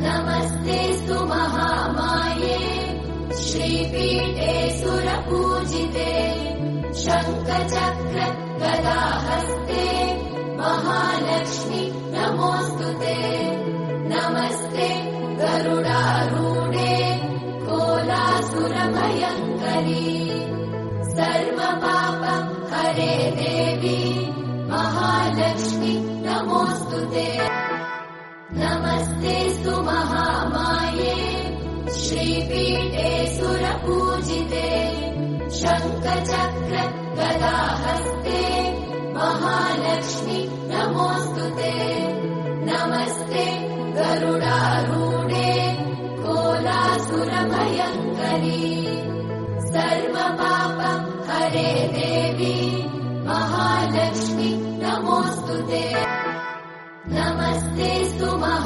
नमस्तेऽस्तु महामाये श्रीपीठे सुरपूजिते शङ्खचक्र गदाहस्ते महालक्ष्मि नमोऽस्तु ते। नमस्ते गरुडारूढे कोलासुरभयङ्करी सर्वपाप हरे देवी महालक्ष्मि नमोऽस्तु ते नमस्तेऽस्तु महामाये श्रीपीठे सुरपूजिते शङ्खचक्र गदाहस्ते महालक्ष्मि नमोऽस्तु ते नमस्ते गरुडारूढे कोलासुरभयङ्करी सर्वपाप हरे देवी महालक्ष्मि नमोऽस्तु ते नमस्तेऽस्तु महा